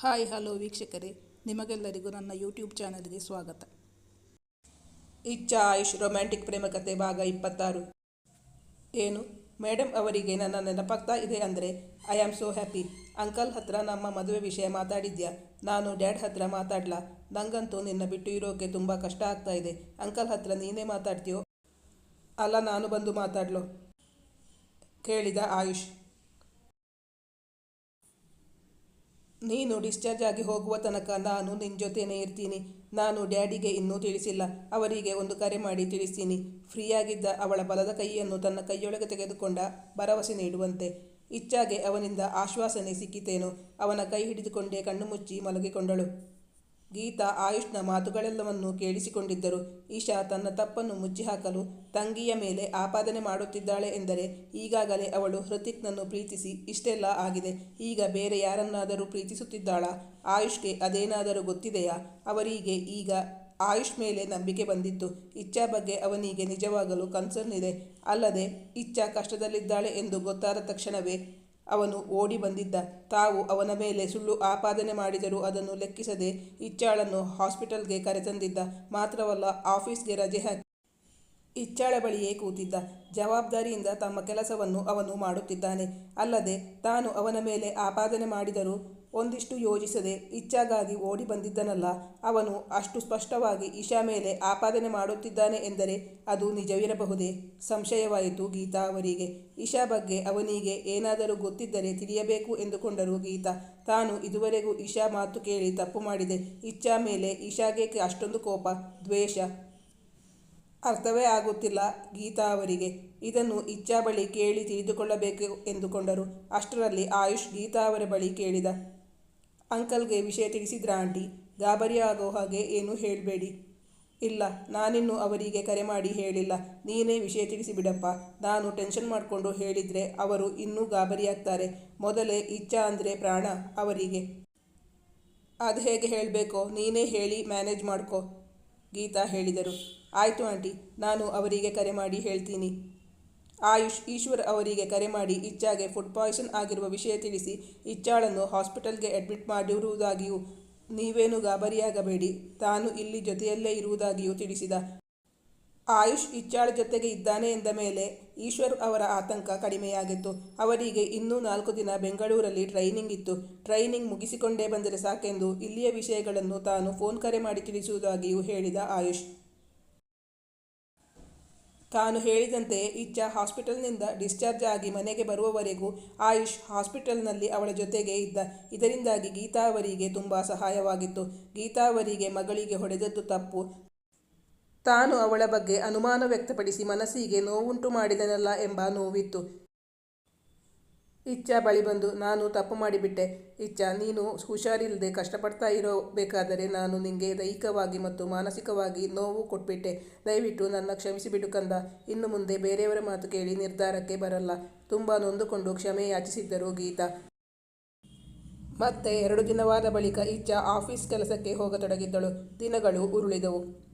Hi, hello ವೀಕ್ಷಕರೇ. ನಿಮಗೆಲ್ಲರಿಗೂ ನನ್ನ ಯೂಟ್ಯೂಬ್ ಚಾನಲ್ಗೆ ಸ್ವಾಗತ. ಇಚ್ಛಾ ಆಯುಷ್ ರೊಮ್ಯಾಂಟಿಕ್ ಪ್ರೇಮ ಕಥೆ ಭಾಗ ಇಪ್ಪತ್ತಾರು. ಏನು? ಮೇಡಮ್ ಅವರಿಗೆ ನನ್ನ ನೆನಪಾಗ್ತಾ ಇದೆ ಅಂದರೆ I am so happy uncle ಹತ್ರ ನಮ್ಮ ಮದುವೆ ವಿಷಯ ಮಾತಾಡಿದ್ಯಾ? ನಾನು ಡ್ಯಾಡ್ ಹತ್ರ ಮಾತಾಡ್ಲಾ? ನಂಗಂತೂ ನಿನ್ನ ಬಿಟ್ಟು ಇರೋಕೆ ತುಂಬ ಕಷ್ಟ ಆಗ್ತಾ ಇದೆ. ಅಂಕಲ್ ಹತ್ರ ನೀನೇ ಮಾತಾಡ್ತೀಯೋ? ಅಲ್ಲ, ನಾನು ಬಂದು ಮಾತಾಡ್ಲೋ? ಕೇಳಿದ ಆಯುಷ್. ನೀನು ಡಿಸ್ಚಾರ್ಜ್ ಆಗಿ ಹೋಗುವ ತನಕ ನಾನು ನಿನ್ನ ಜೊತೆನೇ ಇರ್ತೀನಿ. ನಾನು ಡ್ಯಾಡಿಗೆ ಇನ್ನೂ ತಿಳಿಸಿಲ್ಲ. ಅವರಿಗೆ ಒಂದು ಕರೆ ಮಾಡಿ ತಿಳಿಸ್ತೀನಿ. ಫ್ರೀಯಾಗಿದ್ದ ಅವಳ ಬಲದ ಕೈಯನ್ನು ತನ್ನ ಕೈಯೊಳಗೆ ತೆಗೆದುಕೊಂಡ ಭರವಸೆ ನೀಡುವಂತೆ. ಇಚ್ಛಾಗೆ ಅವನಿಂದ ಆಶ್ವಾಸನೆ ಸಿಕ್ಕಿತೇನೋ? ಅವನ ಕೈ ಹಿಡಿದುಕೊಂಡೇ ಕಣ್ಣು ಮುಚ್ಚಿ ಮಲಗಿಕೊಂಡಳು. ಗೀತಾ ಆಯುಷ್ನ ಮಾತುಗಳೆಲ್ಲವನ್ನೂ ಕೇಳಿಸಿಕೊಂಡಿದ್ದರು. ಈಶಾ ತನ್ನ ತಪ್ಪನ್ನು ಮುಚ್ಚಿಹಾಕಲು ತಂಗಿಯ ಮೇಲೆ ಆಪಾದನೆ ಮಾಡುತ್ತಿದ್ದಾಳೆ ಎಂದರೆ ಈಗಾಗಲೇ ಅವಳು ಹೃತಿಕ್ನನ್ನು ಪ್ರೀತಿಸಿ ಇಷ್ಟೆಲ್ಲ ಆಗಿದೆ. ಈಗ ಬೇರೆ ಯಾರನ್ನಾದರೂ ಪ್ರೀತಿಸುತ್ತಿದ್ದಾಳ? ಆಯುಷ್ಗೆ ಅದೇನಾದರೂ ಗೊತ್ತಿದೆಯಾ? ಅವರಿಗೆ ಈಗ ಆಯುಷ್ ಮೇಲೆ ನಂಬಿಕೆ ಬಂದಿತ್ತು. ಇಚ್ಛಾ ಬಗ್ಗೆ ಅವನಿಗೆ ನಿಜವಾಗಲು ಕನ್ಸರ್ನ್ ಇದೆ. ಅಲ್ಲದೆ ಇಚ್ಛಾ ಕಷ್ಟದಲ್ಲಿದ್ದಾಳೆ ಎಂದು ಗೊತ್ತಾದ ತಕ್ಷಣವೇ ಅವನು ಓಡಿ ಬಂದಿದ್ದ. ತಾವು ಅವನ ಮೇಲೆ ಸುಳ್ಳು ಆಪಾದನೆ ಮಾಡಿದರೂ ಅದನ್ನು ಲೆಕ್ಕಿಸದೆ ಇಚ್ಚಾಳನ್ನು ಹಾಸ್ಪಿಟಲ್ಗೆ ಕರೆತಂದಿದ್ದ. ಮಾತ್ರವಲ್ಲ, ಆಫೀಸ್ಗೆ ರಜೆ ಹಾಕಿ ಇಚ್ಚಾಳ ಬಳಿಯೇ ಕೂತಿದ್ದ. ಜವಾಬ್ದಾರಿಯಿಂದ ತಮ್ಮ ಕೆಲಸವನ್ನು ಅವನು ಮಾಡುತ್ತಿದ್ದಾನೆ. ಅಲ್ಲದೆ, ತಾನು ಅವನ ಮೇಲೆ ಆಪಾದನೆ ಮಾಡಿದರೂ ಒಂದಿಷ್ಟು ಯೋಜಿಸದೆ ಇಚ್ಛಾಗಾಗಿ ಓಡಿ ಬಂದಿದ್ದನಲ್ಲ, ಅವನು ಅಷ್ಟು ಸ್ಪಷ್ಟವಾಗಿ ಇಶಾ ಮೇಲೆ ಆಪಾದನೆ ಮಾಡುತ್ತಿದ್ದಾನೆ ಎಂದರೆ ಅದು ನಿಜವಿರಬಹುದೇ? ಸಂಶಯವಾಯಿತು ಗೀತಾ ಅವರಿಗೆ. ಇಶಾ ಬಗ್ಗೆ ಅವನಿಗೆ ಏನಾದರೂ ಗೊತ್ತಿದ್ದರೆ ತಿಳಿಯಬೇಕು ಎಂದುಕೊಂಡರು ಗೀತಾ. ತಾನು ಇದುವರೆಗೂ ಇಶಾ ಮಾತು ಕೇಳಿ ತಪ್ಪು ಮಾಡಿದೆ. ಇಚ್ಛಾ ಮೇಲೆ ಇಶಾಗೆ ಅಷ್ಟೊಂದು ಕೋಪ, ದ್ವೇಷ ಅರ್ಥವೇ ಆಗುತ್ತಿಲ್ಲ ಗೀತಾ ಅವರಿಗೆ. ಇದನ್ನು ಇಚ್ಛಾ ಬಳಿ ಕೇಳಿ ತಿಳಿದುಕೊಳ್ಳಬೇಕು ಎಂದುಕೊಂಡರು. ಅಷ್ಟರಲ್ಲಿ ಆಯುಷ್ ಗೀತಾ ಅವರ ಬಳಿ ಕೇಳಿದ ಅಂಕಲ್ಗೆ ವಿಷಯ ತಿಳಿಸಿದ್ರ ಆಂಟಿ? ಗಾಬರಿ ಆಗೋ ಹಾಗೆ ಏನು ಹೇಳಬೇಡಿ. ಇಲ್ಲ, ನಾನಿನ್ನು ಅವರಿಗೆ ಕರೆ ಮಾಡಿ ಹೇಳಿಲ್ಲ. ನೀನೇ ವಿಷಯ ತಿಳಿಸಿಬಿಡಪ್ಪ. ನಾನು ಟೆನ್ಷನ್ ಮಾಡಿಕೊಂಡು ಹೇಳಿದರೆ ಅವರು ಇನ್ನೂ ಗಾಬರಿಯಾಗ್ತಾರೆ. ಮೊದಲೇ ಇಚ್ಛಾ ಅಂದರೆ ಪ್ರಾಣ ಅವರಿಗೆ. ಅದು ಹೇಗೆ ಹೇಳಬೇಕೋ, ನೀನೇ ಹೇಳಿ ಮ್ಯಾನೇಜ್ ಮಾಡ್ಕೋ, ಗೀತಾ ಹೇಳಿದರು. ಆಯಿತು ಆಂಟಿ, ನಾನು ಅವರಿಗೆ ಕರೆ ಮಾಡಿ ಹೇಳ್ತೀನಿ. ಆಯುಷ್ ಈಶ್ವರ್ ಅವರಿಗೆ ಕರೆ ಮಾಡಿ ಇಚ್ಛಾಗೆ ಫುಡ್ ಪಾಯ್ಸನ್ ಆಗಿರುವ ವಿಷಯ ತಿಳಿಸಿ ಇಚ್ಛಾಳನ್ನು ಹಾಸ್ಪಿಟಲ್ಗೆ ಅಡ್ಮಿಟ್ ಮಾಡಿರುವುದಾಗಿಯೂ ನೀವೇನು ಗಾಬರಿಯಾಗಬೇಡಿ, ತಾನು ಇಲ್ಲಿ ಜೊತೆಯಲ್ಲೇ ಇರುವುದಾಗಿಯೂ ತಿಳಿಸಿದ. ಆಯುಷ್ ಇಚ್ಛಾಳ ಜೊತೆಗೆ ಇದ್ದಾನೆ ಎಂದ ಮೇಲೆ ಈಶ್ವರ್ ಅವರ ಆತಂಕ ಕಡಿಮೆಯಾಗಿತ್ತು. ಅವರಿಗೆ ಇನ್ನೂ ನಾಲ್ಕು ದಿನ ಬೆಂಗಳೂರಲ್ಲಿ ಟ್ರೈನಿಂಗ್ ಇತ್ತು. ಟ್ರೈನಿಂಗ್ ಮುಗಿಸಿಕೊಂಡೇ ಬಂದರೆ ಸಾಕೆಂದು ಇಲ್ಲಿಯ ವಿಷಯಗಳನ್ನು ತಾನು ಫೋನ್ ಕರೆ ಮಾಡಿ ತಿಳಿಸುವುದಾಗಿಯೂ ಹೇಳಿದ ಆಯುಷ್. ತಾನು ಹೇಳಿದಂತೆ ಇಜ್ಜ ಹಾಸ್ಪಿಟಲ್ನಿಂದ ಡಿಸ್ಚಾರ್ಜ್ ಆಗಿ ಮನೆಗೆ ಬರುವವರೆಗೂ ಆಯುಷ್ ಹಾಸ್ಪಿಟಲ್ನಲ್ಲಿ ಅವಳ ಜೊತೆಗೆ ಇದ್ದ. ಇದರಿಂದಾಗಿ ಗೀತಾವರಿಗೆ ತುಂಬ ಸಹಾಯವಾಗಿತ್ತು. ಗೀತಾವರಿಗೆ ಮಗಳಿಗೆ ಹೊಡೆದದ್ದು ತಪ್ಪು. ತಾನು ಅವಳ ಬಗ್ಗೆ ಅನುಮಾನ ವ್ಯಕ್ತಪಡಿಸಿ ಮನಸ್ಸಿಗೆ ನೋವುಂಟು ಮಾಡಿದನಲ್ಲ ಎಂಬ ನೋವಿತ್ತು. ಇಚ್ಛಾ ಬಳಿ ಬಂದು ನಾನು ತಪ್ಪು ಮಾಡಿಬಿಟ್ಟೆ. ಇಚ್ಛಾ, ನೀನು ಹುಷಾರಿಲ್ಲದೆ ಕಷ್ಟಪಡ್ತಾ ಇರಬೇಕಾದರೆ ನಾನು ನಿನಗೆ ದೈಹಿಕವಾಗಿ ಮತ್ತು ಮಾನಸಿಕವಾಗಿ ನೋವು ಕೊಟ್ಬಿಟ್ಟೆ. ದಯವಿಟ್ಟು ನನ್ನ ಕ್ಷಮಿಸಿಬಿಡು ಕಂದ. ಇನ್ನು ಮುಂದೆ ಬೇರೆಯವರ ಮಾತು ಕೇಳಿ ನಿರ್ಧಾರಕ್ಕೆ ಬರಲ್ಲ. ತುಂಬ ನೊಂದುಕೊಂಡು ಕ್ಷಮೆ ಯಾಚಿಸಿದ್ದರು ಗೀತಾ. ಮತ್ತೆ ಎರಡು ದಿನವಾದ ಬಳಿಕ ಇಚ್ಛಾ ಆಫೀಸ್ ಕೆಲಸಕ್ಕೆ ಹೋಗತೊಡಗಿದ್ದಳು. ದಿನಗಳು ಉರುಳಿದವು.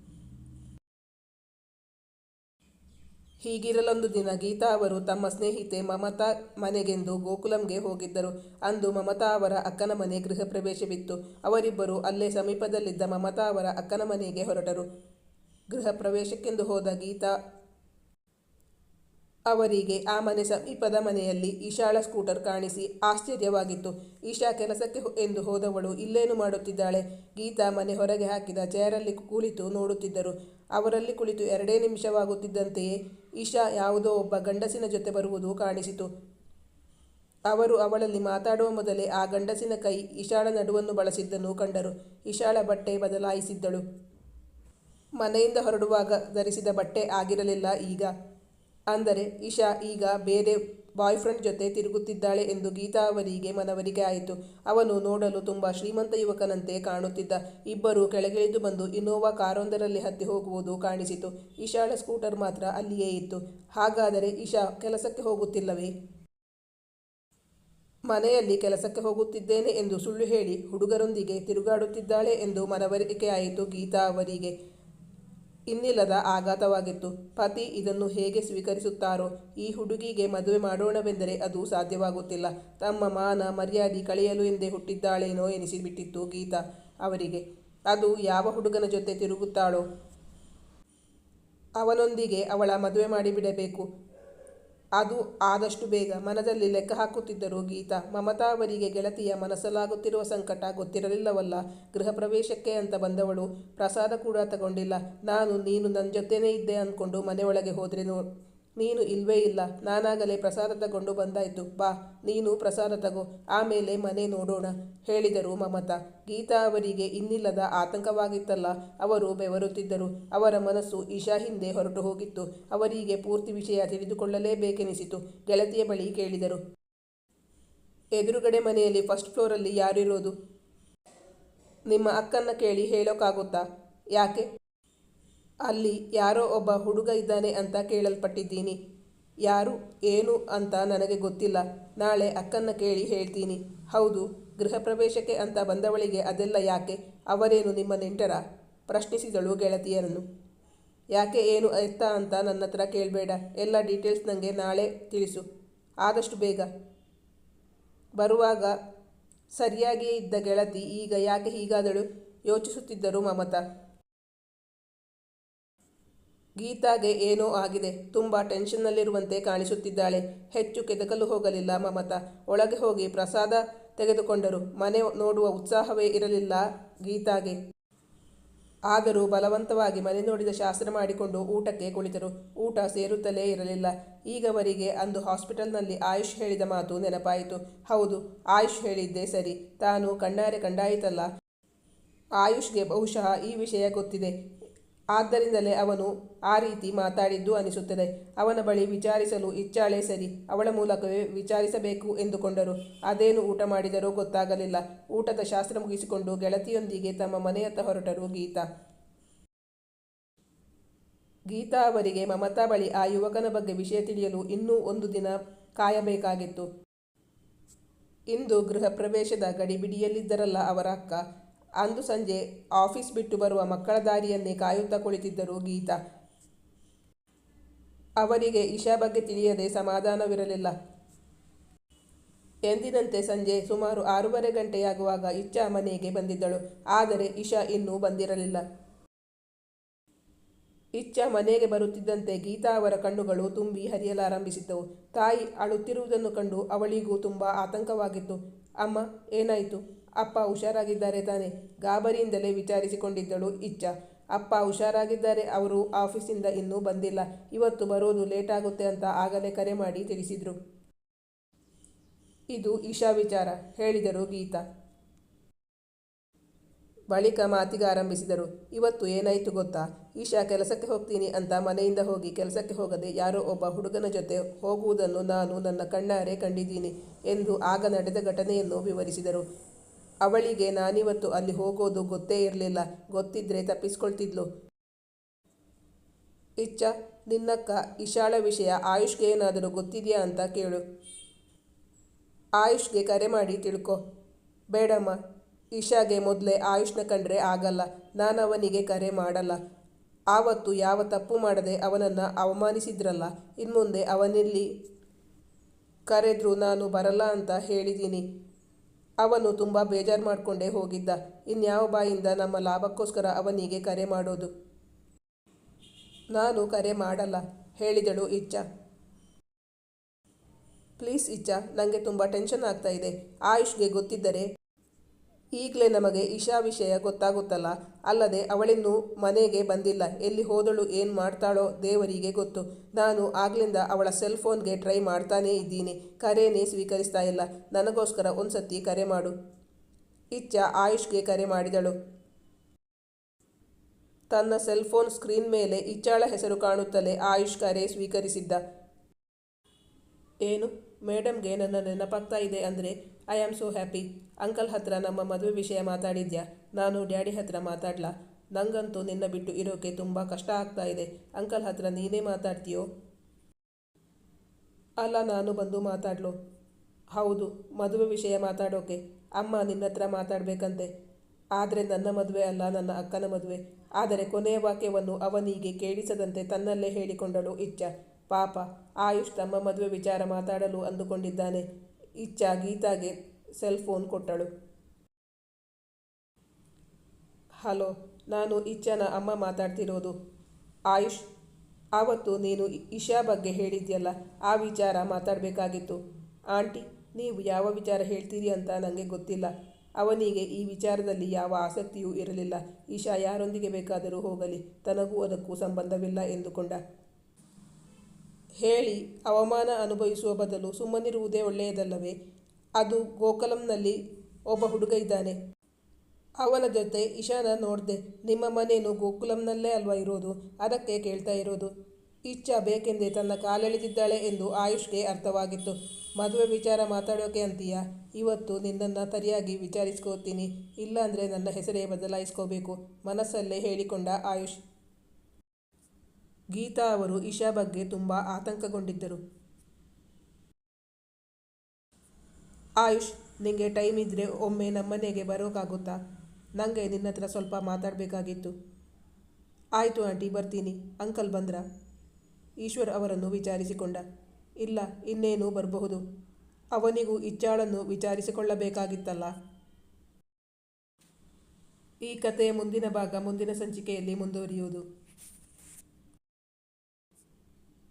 ಹೀಗಿರಲೊಂದು ದಿನ ಗೀತಾ ಅವರು ತಮ್ಮ ಸ್ನೇಹಿತೆ ಮಮತಾ ಮನೆಗೆಂದು ಗೋಕುಲಂಗೆ ಹೋಗಿದ್ದರು. ಅಂದು ಮಮತಾ ಅವರ ಅಕ್ಕನ ಮನೆ ಗೃಹ ಪ್ರವೇಶವಿತ್ತು ಅವರಿಬ್ಬರು ಅಲ್ಲೇ ಸಮೀಪದಲ್ಲಿದ್ದ ಮಮತಾ ಅವರ ಅಕ್ಕನ ಮನೆಗೆ ಹೊರಟರು. ಗೃಹ ಪ್ರವೇಶಕ್ಕೆಂದು ಹೋದ ಗೀತಾ ಅವರಿಗೆ ಆ ಮನೆ ಸಮೀಪದ ಮನೆಯಲ್ಲಿ ಈಶಾಳ ಸ್ಕೂಟರ್ ಕಾಣಿಸಿ ಆಶ್ಚರ್ಯವಾಗಿತ್ತು. ಈಶಾ ಕೆಲಸಕ್ಕೆ ಎಂದು ಹೋದವಳು ಇಲ್ಲೇನು ಮಾಡುತ್ತಿದ್ದಾಳೆ? ಗೀತಾ ಮನೆ ಹೊರಗೆ ಹಾಕಿದ ಚೇರಲ್ಲಿ ಕುಳಿತು ನೋಡುತ್ತಿದ್ದರು. ಅವರಲ್ಲಿ ಕುಳಿತು ಎರಡೇ ನಿಮಿಷವಾಗುತ್ತಿದ್ದಂತೆಯೇ ಇಶಾ ಯಾವುದೋ ಒಬ್ಬ ಗಂಡಸಿನ ಜೊತೆ ಬರುವುದು ಕಾಣಿಸಿತು. ಅವರು ಅವಳಲ್ಲಿ ಮಾತಾಡುವ ಮೊದಲೇ ಆ ಗಂಡಸಿನ ಕೈ ಇಶಾಳ ನಡುವನ್ನು ಬಳಸಿದ್ದನ್ನು ಕಂಡರು. ಇಶಾಳ ಬಟ್ಟೆ ಬದಲಾಯಿಸಿದ್ದಳು. ಮನೆಯಿಂದ ಹೊರಡುವಾಗ ಧರಿಸಿದ ಬಟ್ಟೆ ಆಗಿರಲಿಲ್ಲ ಈಗ. ಅಂದರೆ ಇಶಾ ಈಗ ಬೇರೆ ಬಾಯ್ ಫ್ರೆಂಡ್ ಜೊತೆ ತಿರುಗುತ್ತಿದ್ದಾಳೆ ಎಂದು ಗೀತಾ ಅವರಿಗೆ ಮನವರಿಕೆ ಆಯಿತು. ಅವನು ನೋಡಲು ತುಂಬ ಶ್ರೀಮಂತ ಯುವಕನಂತೆ ಕಾಣುತ್ತಿದ್ದ. ಇಬ್ಬರು ಕೆಳಗಿಳಿದು ಬಂದು ಇನ್ನೋವಾ ಕಾರೊಂದರಲ್ಲಿ ಹತ್ತಿ ಹೋಗುವುದು ಕಾಣಿಸಿತು. ಇಶಾಳ ಸ್ಕೂಟರ್ ಮಾತ್ರ ಅಲ್ಲಿಯೇ ಇತ್ತು. ಹಾಗಾದರೆ ಇಶಾ ಕೆಲಸಕ್ಕೆ ಹೋಗುತ್ತಿಲ್ಲವೇ? ಮನೆಯಲ್ಲಿ ಕೆಲಸಕ್ಕೆ ಹೋಗುತ್ತಿದ್ದೇನೆ ಎಂದು ಸುಳ್ಳು ಹೇಳಿ ಹುಡುಗರೊಂದಿಗೆ ತಿರುಗಾಡುತ್ತಿದ್ದಾಳೆ ಎಂದು ಮನವರಿಕೆ ಆಯಿತು ಗೀತಾ ಅವರಿಗೆ. ಇನ್ನಿಲ್ಲದ ಆಘಾತವಾಗಿತ್ತು. ಪತಿ ಇದನ್ನು ಹೇಗೆ ಸ್ವೀಕರಿಸುತ್ತಾರೋ, ಈ ಹುಡುಗಿಗೆ ಮದುವೆ ಮಾಡೋಣವೆಂದರೆ ಅದು ಸಾಧ್ಯವಾಗುತ್ತಿಲ್ಲ. ತಮ್ಮ ಮಾನ ಮರ್ಯಾದೆ ಕಳೆಯಲು ಎಂದೇ ಹುಟ್ಟಿದ್ದಾಳೇನೋ ಎನಿಸಿಬಿಟ್ಟಿತ್ತು ಗೀತಾ ಅವರಿಗೆ. ಅದು ಯಾವ ಹುಡುಗನ ಜೊತೆ ತಿರುಗುತ್ತಾಳೋ? ಅವನೊಂದಿಗೆ ಅವಳ ಮದುವೆ ಮಾಡಿಬಿಡಬೇಕು. ಅದು ಆದಷ್ಟು ಬೇಗ ಮನದಲ್ಲಿ ಲೆಕ್ಕ ಹಾಕುತ್ತಿದ್ದರು ಗೀತಾ, ಮಮತಾ ಅವರಿಗೆ ಗೆಳತಿಯ ಮನಸ್ಸಲಾಗುತ್ತಿರುವ ಸಂಕಟ ಗೊತ್ತಿರಲಿಲ್ಲವಲ್ಲ. ಗೃಹ ಪ್ರವೇಶಕ್ಕೆ ಅಂತ ಬಂದವಳು, ಪ್ರಸಾದ ಕೂಡ ತಗೊಂಡಿಲ್ಲ. ನಾನು, ನೀನು ನನ್ನ ಜೊತೆನೇ ಇದ್ದೆ ಅಂದ್ಕೊಂಡು ಮನೆಯೊಳಗೆ ಹೋದ್ರೆ ನೋ ನೀನು ಇಲ್ವೇ ಇಲ್ಲ. ನಾನಾಗಲೇ ಪ್ರಸಾದ ತಗೊಂಡು ಬಂದಾಯ್ತು. ಬಾ, ನೀನು ಪ್ರಸಾದ ತಗೋ. ಆಮೇಲೆ ಮನೆ ನೋಡೋಣ, ಹೇಳಿದರು ಮಮತಾ. ಗೀತಾ ಅವರಿಗೆ ಇನ್ನಿಲ್ಲದ ಆತಂಕವಾಗಿತ್ತಲ್ಲ, ಅವರು ಬೆವರುತ್ತಿದ್ದರು. ಅವರ ಮನಸ್ಸು ಇಶಾ ಹಿಂದೆ ಹೊರಟು ಹೋಗಿತ್ತು. ಅವರಿಗೆ ಪೂರ್ತಿ ವಿಷಯ ತಿಳಿದುಕೊಳ್ಳಲೇಬೇಕೆನಿಸಿತು. ಗೆಳತಿಯ ಬಳಿ ಕೇಳಿದರು, ಎದುರುಗಡೆ ಮನೆಯಲ್ಲಿ ಫಸ್ಟ್ ಫ್ಲೋರಲ್ಲಿ ಯಾರಿರೋದು? ನಿಮ್ಮ ಅಕ್ಕನ್ನ ಕೇಳಿ ಹೇಳೋಕ್ಕಾಗುತ್ತಾ ಯಾಕೆ? ಅಲ್ಲಿ ಯಾರೋ ಒಬ್ಬ ಹುಡುಗ ಇದ್ದಾನೆ ಅಂತ ಕೇಳಲ್ಪಟ್ಟಿದ್ದೀನಿ. ಯಾರು, ಏನು ಅಂತ ನನಗೆ ಗೊತ್ತಿಲ್ಲ. ನಾಳೆ ಅಕ್ಕನ್ನ ಕೇಳಿ ಹೇಳ್ತೀನಿ. ಹೌದು, ಗೃಹ ಪ್ರವೇಶಕ್ಕೆ ಅಂತ ಬಂದವಳಿಗೆ ಅದೆಲ್ಲ ಯಾಕೆ? ಅವರೇನು ನಿಮ್ಮ ನೆಂಟರ? ಪ್ರಶ್ನಿಸಿದಳು ಗೆಳತಿಯರನ್ನು. ಯಾಕೆ ಏನು ಎತ್ತ ಅಂತ ನನ್ನ ಹತ್ರ ಕೇಳಬೇಡ. ಎಲ್ಲ ಡೀಟೇಲ್ಸ್ ನನಗೆ ನಾಳೆ ತಿಳಿಸು. ಆದಷ್ಟು ಬೇಗ. ಬರುವಾಗ ಸರಿಯಾಗಿಯೇ ಇದ್ದ ಗೆಳತಿ ಈಗ ಯಾಕೆ ಹೀಗಾದಳು ಯೋಚಿಸುತ್ತಿದ್ದರು ಮಮತಾ. ಗೀತಾಗೆ ಏನೋ ಆಗಿದೆ. ತುಂಬ ಟೆನ್ಷನ್ನಲ್ಲಿರುವಂತೆ ಕಾಣಿಸುತ್ತಿದ್ದಾಳೆ. ಹೆಚ್ಚು ಕೆದಕಲು ಹೋಗಲಿಲ್ಲ ಮಮತಾ. ಒಳಗೆ ಹೋಗಿ ಪ್ರಸಾದ ತೆಗೆದುಕೊಂಡರು. ಮನೆ ನೋಡುವ ಉತ್ಸಾಹವೇ ಇರಲಿಲ್ಲ ಗೀತಾಗೆ. ಆದರೂ ಬಲವಂತವಾಗಿ ಮನೆ ನೋಡಿದ ಶಾಸ್ತ್ರ ಮಾಡಿಕೊಂಡು ಊಟಕ್ಕೆ ಕುಳಿತರು. ಊಟ ಸೇರುತ್ತಲೇ ಇರಲಿಲ್ಲ. ಈಗವರಿಗೆ ಅಂದು ಹಾಸ್ಪಿಟಲ್ನಲ್ಲಿ ಆಯುಷ್ ಹೇಳಿದ ಮಾತು ನೆನಪಾಯಿತು. ಹೌದು, ಆಯುಷ್ ಹೇಳಿದ್ದೇ ಸರಿ. ತಾನು ಕಣ್ಣಾರೆ ಕಂಡಾಯಿತಲ್ಲ. ಆಯುಷ್ಗೆ ಬಹುಶಃ ಈ ವಿಷಯ ಗೊತ್ತಿದೆ. ಆದ್ದರಿಂದಲೇ ಅವನು ಆ ರೀತಿ ಮಾತಾಡಿದ್ದು ಅನಿಸುತ್ತದೆ. ಅವನ ಬಳಿ ವಿಚಾರಿಸಲು ಇಚ್ಛಾಳೆ, ಸರಿ, ಅವಳ ಮೂಲಕವೇ ವಿಚಾರಿಸಬೇಕು ಎಂದುಕೊಂಡರು. ಅದೇನು ಊಟ ಮಾಡಿದರೋ ಗೊತ್ತಾಗಲಿಲ್ಲ. ಊಟದ ಶಾಸ್ತ್ರ ಮುಗಿಸಿಕೊಂಡು ಗೆಳತಿಯೊಂದಿಗೆ ತಮ್ಮ ಮನೆಯತ್ತ ಹೊರಟರು ಗೀತಾ. ಗೀತಾ ಅವರಿಗೆ ಮಮತಾ ಬಳಿ ಆ ಯುವಕನ ಬಗ್ಗೆ ವಿಷಯ ತಿಳಿಯಲು ಇನ್ನೂ ಒಂದು ದಿನ ಕಾಯಬೇಕಾಗಿತ್ತು. ಇಂದು ಗೃಹ ಪ್ರವೇಶದ ಗಡಿಬಿಡಿಯಲ್ಲಿದ್ದರಲ್ಲ ಅವರ ಅಕ್ಕ. ಅಂದು ಸಂಜೆ ಆಫೀಸ್ ಬಿಟ್ಟು ಬರುವ ಮಕ್ಕಳ ದಾರಿಯನ್ನೇ ಕಾಯುತ್ತಾ ಕುಳಿತಿದ್ದರು ಗೀತಾ ಅವರಿಗೆ ಇಶಾ ಬಗ್ಗೆ ತಿಳಿಯದೆ ಸಮಾಧಾನವಿರಲಿಲ್ಲ. ಎಂದಿನಂತೆ ಸಂಜೆ ಸುಮಾರು ಆರೂವರೆ ಗಂಟೆಯಾಗುವಾಗ ಇಚ್ಛಾ ಮನೆಗೆ ಬಂದಿದ್ದಳು. ಆದರೆ ಇಶಾ ಇನ್ನೂ ಬಂದಿರಲಿಲ್ಲ. ಇಚ್ಛಾ ಮನೆಗೆ ಬರುತ್ತಿದ್ದಂತೆ ಗೀತಾ ಅವರ ಕಣ್ಣುಗಳು ತುಂಬಿ ಹರಿಯಲಾರಂಭಿಸಿದ್ದವು. ತಾಯಿ ಅಳುತ್ತಿರುವುದನ್ನು ಕಂಡು ಅವಳಿಗೂ ತುಂಬ ಆತಂಕವಾಗಿತ್ತು. ಅಮ್ಮ, ಏನಾಯಿತು? ಅಪ್ಪ ಹುಷಾರಾಗಿದ್ದಾರೆ ತಾನೆ. ಗಾಬರಿಯಿಂದಲೇ ವಿಚಾರಿಸಿಕೊಂಡಿದ್ದಳು ಇಚ್ಚ ಅಪ್ಪ ಹುಷಾರಾಗಿದ್ದಾರೆ, ಅವರು ಆಫೀಸಿಂದ ಇನ್ನೂ ಬಂದಿಲ್ಲ. ಇವತ್ತು ಬರೋದು ಲೇಟ್ ಆಗುತ್ತೆ ಅಂತ ಆಗಲೇ ಕರೆ ಮಾಡಿ ತಿಳಿಸಿದರು. ಇದು ಇಶಾ ವಿಚಾರ, ಹೇಳಿದರು ಗೀತಾ. ಬಳಿಕ ಮಾತಿಗೆ ಆರಂಭಿಸಿದರು, ಇವತ್ತು ಏನಾಯಿತು ಗೊತ್ತಾ? ಈಶಾ ಕೆಲಸಕ್ಕೆ ಹೋಗ್ತೀನಿ ಅಂತ ಮನೆಯಿಂದ ಹೋಗಿ ಕೆಲಸಕ್ಕೆ ಹೋಗದೆ ಯಾರೋ ಒಬ್ಬ ಹುಡುಗನ ಜೊತೆ ಹೋಗುವುದನ್ನು ನಾನು ನನ್ನ ಕಣ್ಣಾರೆ ಕಂಡಿದ್ದೀನಿ ಎಂದು ಆಗ ನಡೆದ ಘಟನೆಯನ್ನು ವಿವರಿಸಿದರು. ಅವಳಿಗೆ ನಾನಿವತ್ತು ಅಲ್ಲಿ ಹೋಗೋದು ಗೊತ್ತೇ ಇರಲಿಲ್ಲ. ಗೊತ್ತಿದ್ರೆ ತಪ್ಪಿಸ್ಕೊಳ್ತಿದ್ಲು. ಇಚ್ಛ, ನಿನ್ನಕ್ಕ ಇಶಾಳ ವಿಷಯ. ಆಯುಷ್ಗೆ ಏನಾದರೂ ಗೊತ್ತಿದೆಯಾ ಅಂತ ಕೇಳು. ಆಯುಷ್ಗೆ ಕರೆ ಮಾಡಿ ತಿಳ್ಕೊ. ಬೇಡಮ್ಮ, ಇಶಾಗೆ ಮೊದಲೇ ಆಯುಷ್ನ ಕಂಡ್ರೆ ಆಗಲ್ಲ. ನಾನು ಅವನಿಗೆ ಕರೆ ಮಾಡಲ್ಲ. ಆವತ್ತು ಯಾವ ತಪ್ಪು ಮಾಡದೆ ಅವನನ್ನು ಅವಮಾನಿಸಿದ್ರಲ್ಲ. ಇನ್ಮುಂದೆ ಅವನಿಲ್ಲಿ ಕರೆದ್ರು ನಾನು ಬರಲ್ಲ ಅಂತ ಹೇಳಿದ್ದೀನಿ ಅವನು ತುಂಬ ಬೇಜಾರು ಮಾಡಿಕೊಂಡೇ ಹೋಗಿದ್ದ. ಇನ್ಯಾವ ಬಾಯಿಂದ ನಮ್ಮ ಲಾಭಕ್ಕೋಸ್ಕರ ಅವನಿಗೆ ಕರೆ ಮಾಡೋದು? ನಾನು ಕರೆ ಮಾಡಲ್ಲ, ಹೇಳಿದಳು ಇಚ್ಛಾ. ಪ್ಲೀಸ್ ಇಚ್ಛಾ ನನಗೆ ತುಂಬ ಟೆನ್ಷನ್ ಆಗ್ತಾ ಇದೆ. ಆಯುಷ್ಗೆ ಗೊತ್ತಿದ್ದರೆ ಈಗಲೇ ನಮಗೆ ಇಶಾ ವಿಷಯ ಗೊತ್ತಾಗುತ್ತಲ್ಲ, ಅಲ್ಲದೆ ಅವಳಿನ್ನೂ ಮನೆಗೆ ಬಂದಿಲ್ಲ. ಎಲ್ಲಿ ಹೋದಳು, ಏನು ಮಾಡ್ತಾಳೋ ದೇವರಿಗೆ ಗೊತ್ತು. ನಾನು ಆಗ್ಲಿಂದ ಅವಳ ಸೆಲ್ ಫೋನ್ಗೆ ಟ್ರೈ ಮಾಡ್ತಾನೇ ಇದ್ದೀನಿ. ಕರೆನೇ ಸ್ವೀಕರಿಸ್ತಾ ಇಲ್ಲ. ನನಗೋಸ್ಕರ ಒಂದ್ಸತಿ ಕರೆ ಮಾಡು. ಇಚ್ಛ ಆಯುಷ್ಗೆ ಕರೆ ಮಾಡಿದಳು. ತನ್ನ ಸೆಲ್ ಫೋನ್ ಸ್ಕ್ರೀನ್ ಮೇಲೆ ಇಚ್ಛಾಳ ಹೆಸರು ಕಾಣುತ್ತಲೇ ಆಯುಷ್ ಕರೆ ಸ್ವೀಕರಿಸಿದ್ದ. ಏನು? ಮೇಡಮ್ಗೆ ನನ್ನ ನೆನಪಾಗ್ತಾ ಇದೆ ಅಂದರೆ I am so happy uncle ಹತ್ರ ನಮ್ಮ ಮದುವೆ ವಿಷಯ ಮಾತಾಡಿದ್ಯಾ? ನಾನು ಡ್ಯಾಡಿ ಹತ್ರ ಮಾತಾಡ್ಲಾ? ನಂಗಂತೂ ನಿನ್ನ ಬಿಟ್ಟು ಇರೋಕೆ ತುಂಬ ಕಷ್ಟ ಆಗ್ತಾ ಇದೆ. ಅಂಕಲ್ ಹತ್ರ ನೀನೇ ಮಾತಾಡ್ತೀಯೋ? ಅಲ್ಲ, ನಾನು ಬಂದು ಮಾತಾಡ್ಲು. ಹೌದು, ಮದುವೆ ವಿಷಯ ಮಾತಾಡೋಕೆ. ಅಮ್ಮ ನಿನ್ನ ಹತ್ರ ಮಾತಾಡಬೇಕಂತೆ. ಆದರೆ ನನ್ನ ಮದುವೆ ಅಲ್ಲ, ನನ್ನ ಅಕ್ಕನ ಮದುವೆ. ಆದರೆ ಕೊನೆಯ ವಾಕ್ಯವನ್ನು ಅವನಿಗೆ ಕೇಳಿಸದಂತೆ ತನ್ನಲ್ಲೇ ಹೇಳಿಕೊಂಡಳು ಇಚ್ಛ. ಪಾಪ ಆಯುಷ್ ತಮ್ಮ ಮದುವೆ ವಿಚಾರ ಮಾತಾಡಲು ಅಂದುಕೊಂಡಿದ್ದಾನೆ. ಇಚ್ಛ ಗೀತಾಗೆ ಸೆಲ್ ಫೋನ್ ಕೊಟ್ಟಳು. ಹಲೋ, ನಾನು ಇಚ್ಛನ ಅಮ್ಮ ಮಾತಾಡ್ತಿರೋದು. ಆಯುಷ್, ಆವತ್ತು ನೀನು ಇಶಾ ಬಗ್ಗೆ ಹೇಳಿದ್ಯಲ್ಲ, ಆ ವಿಚಾರ ಮಾತಾಡಬೇಕಾಗಿತ್ತು. ಆಂಟಿ, ನೀವು ಯಾವ ವಿಚಾರ ಹೇಳ್ತೀರಿ ಅಂತ ನನಗೆ ಗೊತ್ತಿಲ್ಲ. ಅವನಿಗೆ ಈ ವಿಚಾರದಲ್ಲಿ ಯಾವ ಆಸಕ್ತಿಯೂ ಇರಲಿಲ್ಲ. ಇಶಾ ಯಾರೊಂದಿಗೆ ಬೇಕಾದರೂ ಹೋಗಲಿ, ತನಗೂ ಅದಕ್ಕೂ ಸಂಬಂಧವಿಲ್ಲ ಎಂದುಕೊಂಡ. ಹೇಳಿ ಅವಮಾನ ಅನುಭವಿಸುವ ಬದಲು ಸುಮ್ಮನಿರುವುದೇ ಒಳ್ಳೆಯದಲ್ಲವೇ? ಅದು ಗೋಕಲಂನಲ್ಲಿ ಒಬ್ಬ ಹುಡುಗ ಇದ್ದಾನೆ. ಅವನ ಜೊತೆ ಇಶಾನ ನೋಡಿದೆ, ನಿಮ್ಮ ಮನೇನು ಗೋಕುಲಂನಲ್ಲೇ ಅಲ್ವಾ ಇರೋದು? ಅದಕ್ಕೆ ಕೇಳ್ತಾ ಇರೋದು. ಇಚ್ಛಾ ಬೇಕೆಂದೇ ತನ್ನ ಕಾಲೆಳೆದಿದ್ದಾಳೆ ಎಂದು ಆಯುಷ್ಗೆ ಅರ್ಥವಾಗಿತ್ತು. ಮದುವೆ ವಿಚಾರ ಮಾತಾಡೋಕೆ ಅಂತೀಯ? ಇವತ್ತು ನಿನ್ನನ್ನು ಸರಿಯಾಗಿ ವಿಚಾರಿಸ್ಕೋತೀನಿ. ಇಲ್ಲಾಂದರೆ ನನ್ನ ಹೆಸರೇ ಬದಲಾಯಿಸ್ಕೋಬೇಕು. ಮನಸ್ಸಲ್ಲೇ ಹೇಳಿಕೊಂಡ ಆಯುಷ್. ಗೀತಾ ಅವರು ಇಶಾ ಬಗ್ಗೆ ತುಂಬ ಆತಂಕಗೊಂಡಿದ್ದರು. ಆಯುಷ್, ನಿಂಗೆ ಟೈಮ್ ಇದ್ದರೆ ಒಮ್ಮೆ ನಮ್ಮನೆಗೆ ಬರೋಕ್ಕಾಗುತ್ತಾ ನನಗೆ ನಿನ್ನ ಹತ್ರ ಸ್ವಲ್ಪ ಮಾತಾಡಬೇಕಾಗಿತ್ತು. ಆಯಿತು ಆಂಟಿ, ಬರ್ತೀನಿ. ಅಂಕಲ್ ಬಂದ್ರಾ? ಈಶ್ವರ್ ಅವರನ್ನು ವಿಚಾರಿಸಿಕೊಂಡ. ಇಲ್ಲ, ಇನ್ನೇನು ಬರಬಹುದು. ಅವನಿಗೂ ಇಚ್ಛಾಳನ್ನು ವಿಚಾರಿಸಿಕೊಳ್ಳಬೇಕಾಗಿತ್ತಲ್ಲ. ಈ ಕಥೆಯ ಮುಂದಿನ ಭಾಗ ಮುಂದಿನ ಸಂಚಿಕೆಯಲ್ಲಿ ಮುಂದುವರಿಯುವುದು.